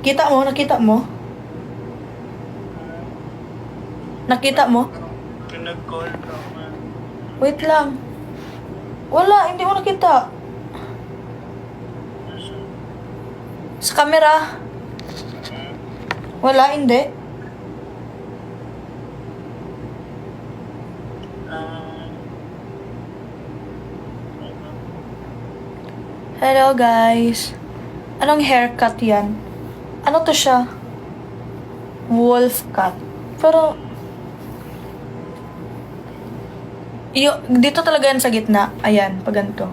Kita mo? Nakita mo? Nakita mo? Pinag-call ka man. Wait lang. Wala, hindi mo nakita. Sa camera? Wala, hindi. Ah, Hello guys. Anong haircut yan? Ano to siya? Wolf cut. Pero... Yo, dito talaga yan sa gitna. Ayan, pag ganito.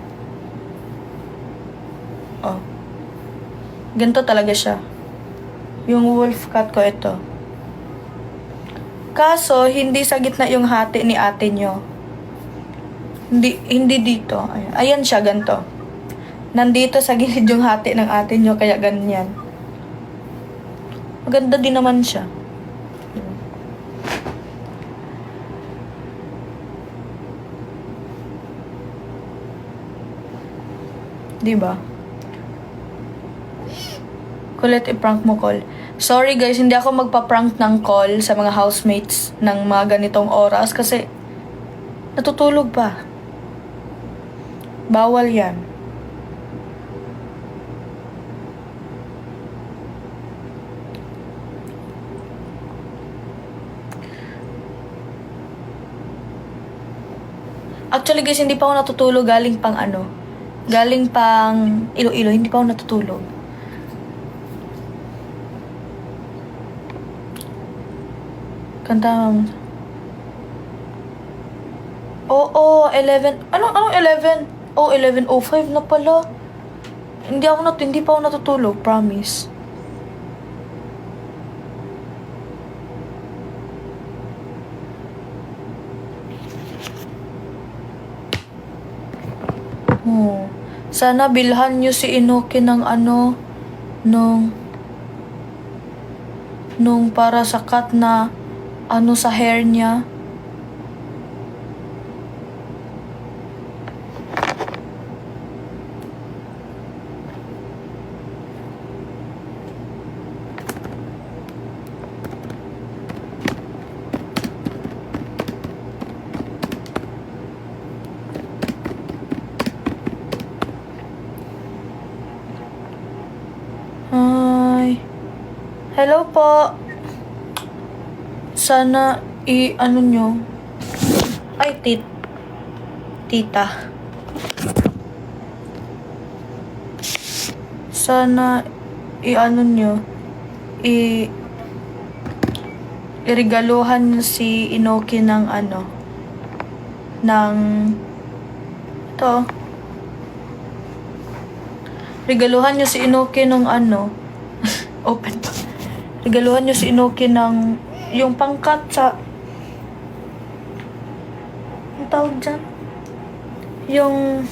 Oh. Ganito talaga siya. Yung wolf cut ko ito. Kaso, hindi sa gitna yung hati ni ate nyo. Hindi, hindi dito. Ayan, Ayan siya, ganito. Nandito sa gilid yung hati ng ate nyo, kaya ganyan. Maganda din naman siya. Di ba? Kulit i-prank mo, call. Sorry guys, hindi ako magpa-prank ng call sa mga housemates ng mga ganitong oras kasi natutulog pa. Bawal yan. Actually guys, hindi pa ako natutulog galing pang ano. Galing pang Iloilo, hindi pa ako natutulog. Kanta mo. Oo, 11. Anong, anong 11? Oh, 11.05 na pala. Hindi ako nat hindi pa ako natutulog, promise. Oh. Sana bilhan niyo si Inoki ng ano, nung, nung para sakat na ano sa hair niya. Hello po. Sana i ano nyo. Ay, tit. Tita. Sana i ano nyo. I irigaluhan si Inoki ng ano. Ng ito. Regaluhan nyo si Inoki ng ano. Open. Regaluhan nyo si Inoki ng yung pangkat sa ang tawag dyan? Yung